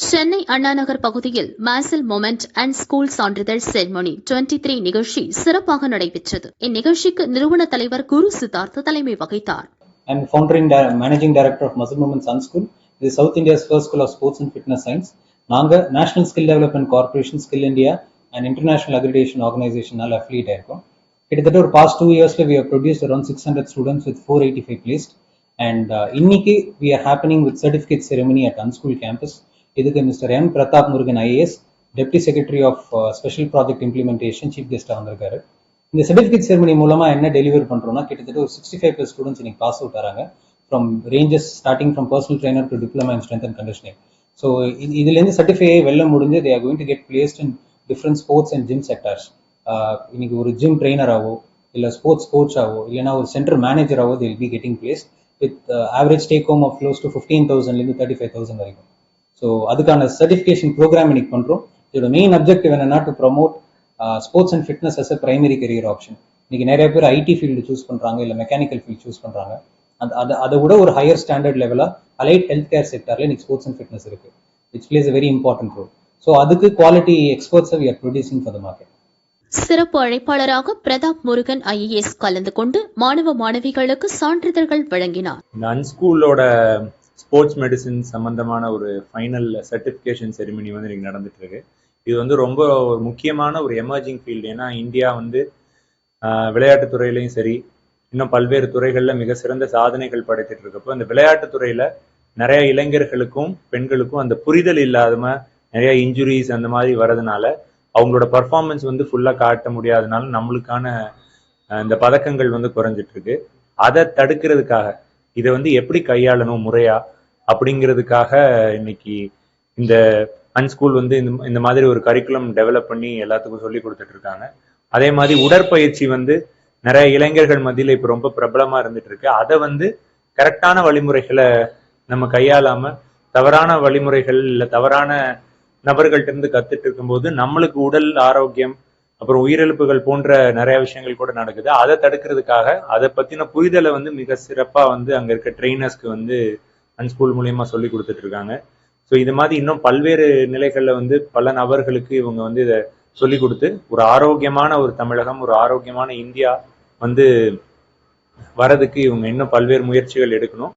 சென்னை அண்ணாநகர் பகுதியில் மாசில் moment and school சான்றிதழ் செரமோனி 23 த்ரீ நிகழ்ச்சி சிறப்பாக நடைபெற்றது. இந்நிகழ்ச்சிக்கு நிறுவன தலைவர் குரு சித்தார்த்த தலைமை வகித்தார். I'm founder and di- managing director of Muscle Movement Sun School. This is South India's first school of sports and national skill development corporation skill India and international accreditation ஆர்கனைசேஷனால் affiliate ஆயிருக்கும். கிட்டத்தட்ட ஒரு பாஸ்ட் டூ இயர்ஸில் we produce around six hundred students with four eighty five placed and இன்னைக்கு we are happening with certificate ceremony at an school campus இதுக்கு mister M Pratap Murugan IAS deputy secretary of special project implementation chief கெஸ்ட்டாக வந்திருக்காரு. இந்த certificate ceremony மூலமா என்ன deliver பண்ணுறோம்னா கிட்டத்தட்ட ஒரு சிக்ஸ்டி ஃபைவ் பிளஸ் ஸ்டூடெண்ட்ஸ் இன்னைக்கு pass out ஆறாங்க. From ranges starting from personal trainer to diploma in strength and conditioning so இதுலேருந்து சர்டிஃபை வெல்ல முடிஞ்சு they are going to get placed in different sports and gym sectors இன்னைக்கு ஒரு gym ட்ரைனராகவோ இல்லை sports கோச்சாகவோ இல்லைனா ஒரு centre மேனேஜராகவோ till be getting placed with average take home of close to fifteen தௌசண்ட்லேருந்து thirty five thousand வரைக்கும். So அதுக்கான certification programme இன்னைக்கு பண்ணுறோம் இதோட மெயின் அப்ஜெக்டிவ் என்னன்னா to promote sports and fitness as a primary career option இன்னைக்கு நிறைய பேர் ஐடி ஃபீல்டு சூஸ் பண்றாங்க இல்லை மெக்கானிக்கல் ஃபீல்ட் சூஸ் பண்றாங்க. அந்த அதை அதை விட ஒரு ஹையர் ஸ்டாண்டர்ட் லெவலா அலைட் ஹெல்த் கேர் செக்டர்ல இன்னைக்கு ஸ்போர்ட்ஸ் அண்ட் ஃபிட்னஸ் இருக்கு it's plays a very important role so அதுக்கு quality எக்ஸ்பர்ட்ஸை we are producing for the market சிறப்பு அழைப்பாளராக பிரதாப் முருகன் ஐஏஎஸ் கலந்து கொண்டு மாணவ மாணவிகளுக்கு சான்றிதழ்கள் வழங்கினார். இந்த அன்ஸ்கூலோட ஸ்போர்ட்ஸ் மெடிசின் சம்பந்தமான ஒரு ஃபைனல் சர்டிஃபிகேஷன் செரிமனி வந்து இன்னைக்கு நடந்துட்டு இருக்கு இது வந்து ரொம்ப ஒரு முக்கியமான ஒரு எமர்ஜிங் ஃபீல்டு ஏன்னா இந்தியா வந்து ஆஹ், துறையிலையும் சரி இன்னும் பல்வேறு துறைகளில் மிக சிறந்த சாதனைகள் படைத்துட்டு இருக்கப்போ இந்த விளையாட்டுத் துறையில நிறைய இளைஞர்களுக்கும் பெண்களுக்கும் அந்த புரிதல் இல்லாதம நிறைய இன்ஜுரிஸ் அந்த மாதிரி வரதுனால அவங்களோட பர்ஃபார்மன்ஸ் வந்து ஃபுல்லாக காட்ட முடியாதனால நம்மளுக்கான இந்த பதக்கங்கள் வந்து குறைஞ்சிட்டு இருக்கு அதை தடுக்கிறதுக்காக இதை வந்து எப்படி கையாளணும் முறையா அப்படிங்கிறதுக்காக இன்னைக்கு இந்த அன்ஸ்கூல் வந்து இந்த இந்த மாதிரி ஒரு கரிக்குலம் டெவலப் பண்ணி எல்லாத்துக்கும் சொல்லி கொடுத்துட்டு இருக்காங்க. அதே மாதிரி உடற்பயிற்சி வந்து நிறைய இளைஞர்கள் மத்தியில இப்ப ரொம்ப பிரபலமா இருந்துட்டு இருக்கு. அதை வந்து கரெக்டான வழிமுறைகளை நம்ம கையாளாம தவறான வழிமுறைகள் இல்ல தவறான நபர்கள்ட்ட இருந்து கத்துட்டு இருக்கும்போது நம்மளுக்கு உடல் ஆரோக்கியம் அப்புறம் உயிரிழப்புகள் போன்ற நிறைய விஷயங்கள் கூட நடக்குது. அதை தடுக்கிறதுக்காக அதை பத்தின புரிதலை வந்து மிக சிறப்பாக வந்து அங்கே இருக்க ட்ரெயினர்ஸ்க்கு வந்து அன்ஸ்கூல் மூலயமா சொல்லி கொடுத்துட்டு இருக்காங்க. ஸோ இது மாதிரி இன்னும் பல்வேறு நிலைகளில் வந்து பல நபர்களுக்கு இவங்க வந்து இதை சொல்லி கொடுத்து ஒரு ஆரோக்கியமான ஒரு தமிழகம் ஒரு ஆரோக்கியமான இந்தியா வந்து வரதுக்கு இவங்க இன்னும் பல்வேறு முயற்சிகள் எடுக்கணும்.